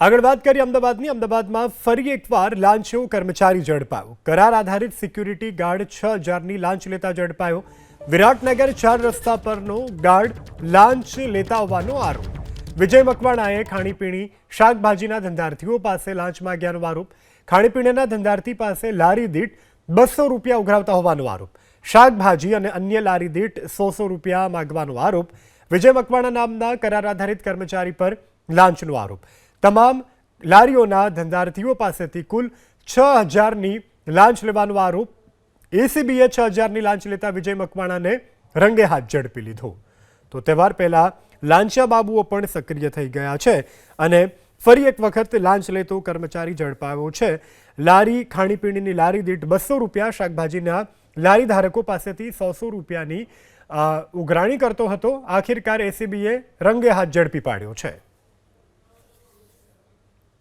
આગળ વાત કરીએ અમદાવાદની. અમદાવાદમાં ફરી એકવાર લાંચનો કર્મચારી ઝડપાયો. કરાર આધારિત સિક્યુરિટી ગાર્ડ છ હજારની લાંચ લેતા ઝડપાયો. વિરાટનગર ચાર રસ્તા પરનો ગાર્ડ લાંચ લેતા હોવાનો આરોપ. વિજય મકવાણાએ ખાણીપીણી, શાકભાજીના ધંધાર્થીઓ પાસે લાંચ માગ્યાનો આરોપ. ખાણીપીણીના ધંધાર્થી પાસે લારી દીઠ બસો રૂપિયા ઉઘરાવતા હોવાનો આરોપ. શાકભાજી અને અન્ય લારી દીઠ સો સો રૂપિયા માગવાનો આરોપ. વિજય મકવાણા નામના કરાર આધારિત કર્મચારી પર લાંચનો આરોપ. તમામ લારીઓના ધંધાર્થીઓ પાસેથી કુલ છ હજારની લાંચ લેવાનો આરોપ. એસીબીએ છ હજારની લાંચ લેતા વિજય મકવાણાને રંગે હાથ ઝડપી લીધો. તો તહેવાર પહેલા લાંચિયા બાબુઓ પણ સક્રિય થઈ ગયા છે અને ફરી એક વખત લાંચ લેતો કર્મચારી ઝડપાયો છે. લારી, ખાણીપીણીની લારી દીઠ બસો રૂપિયા શાકભાજીના લારી ધારકો પાસેથી સો સો રૂપિયાની ઉઘરાણી કરતો હતો. આખિરકાર એસીબીએ રંગે હાથ ઝડપી પાડ્યો છે.